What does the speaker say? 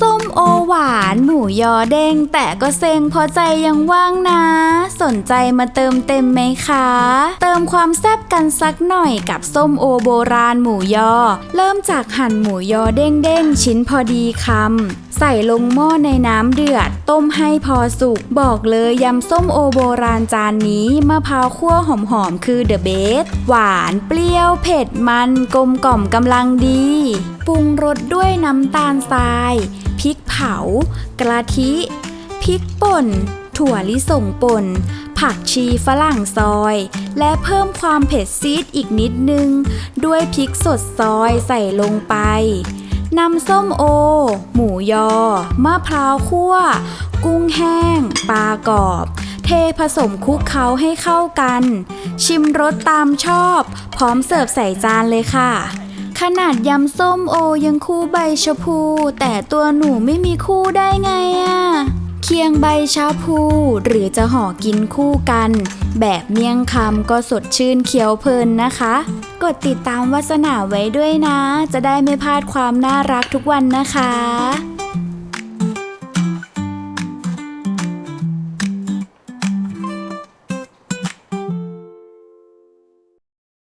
ส้มโอหวานหมูยอเด้ง แต่ก็เซ็งเพอใจยังว่างนะ สนใจมาเติมเต็มไหมคะ เติมความแซ่บกันสักหน่อยกับส้มโอโบราณหมูยอ เริ่มจากหั่นหมูยอเด้งๆชิ้นพอดีคำ ใส่ลงหม้อในน้ำเดือด ต้มให้พอสุก บอกเลยยำส้มโอโบราณจานนี้มะพร้าวคั่วหอมๆคือเดอะเบสหวานเปรี้ยวเผ็ดมันกลมกล่อมกำลังดี ปรุงรสด้วยน้ำตาลทรายพริกเผา กระทิพริกป่น ถั่วลิสงป่น ผักชีฝรั่งซอย และเพิ่มความเผ็ดซีดอีกนิดนึง ด้วยพริกสดซอยใส่ลงไป นำส้มโอ หมูยอ มะพร้าวคั่ว กุ้งแห้ง ปลากรอบ เทผสมคลุกเคล้าให้เข้ากัน ชิมรสตามชอบ พร้อมเสิร์ฟใส่จานเลยค่ะขนาดยำส้มโอยังคู่ใบชะพู แต่ตัวหนูไม่มีคู่ได้ไงอะเคียงใบชาพูหรือจะห่อกินคู่กัน แบบเมี่ยงคำก็สดชื่นเคี้ยวเพลินนะคะ กดติดตามวาสนาไว้ด้วยนะ จะได้ไม่พลาดความน่ารักทุกวันนะคะ